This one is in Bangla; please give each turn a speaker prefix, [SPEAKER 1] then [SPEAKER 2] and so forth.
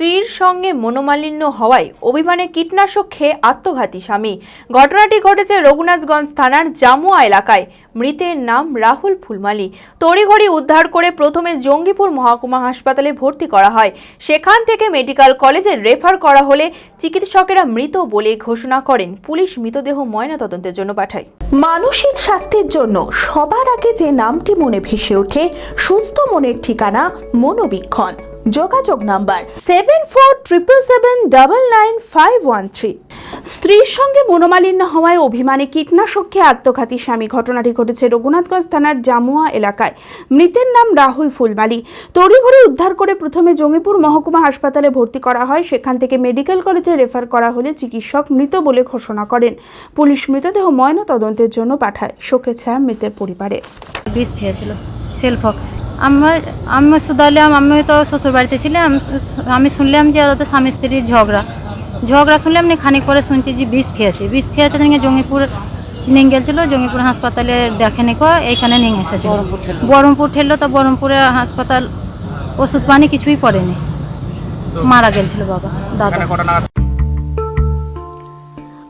[SPEAKER 1] স্ত্রীর সঙ্গে মনোমালিন্য হওয়ায় অভিমানে কীটনাশক খেয়ে আত্মঘাতী স্বামী। ঘটনাটি ঘটেছে রঘুনাথগঞ্জ থানার জামুয়া এলাকায়। মৃতের নাম রাহুল ফুলমালি। তড়িঘড়ি উদ্ধার করে প্রথমে জঙ্গিপুর মহকুমা হাসপাতালে ভর্তি করা হয়। সেখান থেকে মেডিকেল কলেজে রেফার করা হলে চিকিৎসকেরা মৃত বলে ঘোষণা করেন। পুলিশ মৃতদেহ ময়নাতদন্তের জন্য পাঠায়।
[SPEAKER 2] মানসিক স্বাস্থ্যের জন্য সবার আগে যে নামটি মনে ভেসে ওঠে, সুস্থ মনের ঠিকানা মনোবীক্ষণ। যোগাযোগ number seven four triple seven double nine five one three স্ত্রীর সঙ্গে মনোমালিন্য হওয়ায় অভিমানে কীটনাশক খেয়ে আত্মঘাতী স্বামী। ঘটনাটি ঘটেছে রঘুনাথগঞ্জ থানার জামুয়া এলাকায়। মৃতের নাম রাহুল ফুলমালি। তড়িঘড়ি উদ্ধার করে প্রথমে জঙ্গিপুর মহকুমা হাসপাতালে ভর্তি করা হয়। সেখান থেকে মেডিকেল কলেজে রেফার করা হলে চিকিৎসক মৃত বলে ঘোষণা করেন। পুলিশ মৃতদেহ ময়না তদন্তের জন্য পাঠায়। শোকে ছায়া মৃতের পরিবারে।
[SPEAKER 3] বিষ খেয়েছিল। সেলফক্স আমার আমি শুধালাম আমি তো শ্বশুর বাড়িতে ছিলাম। আমি শুনলাম যে ওদের স্বামী স্ত্রীর ঝগড়া। ঝগড়া শুনলাম নি খানিক পরে শুনছি যে বিষ খেয়েছে। বিষ খেয়েছে নিয়ে জঙ্গিপুর নিয়ে গেছিল জঙ্গিপুর হাসপাতালে দেখেনি কো এইখানে নিয়ে এসেছিল। বহরমপুর ঠেললো। তো বহরমপুরে হাসপাতাল ওষুধ পানি কিছুই পড়েনি। মারা গেছিল বাবা দাদা।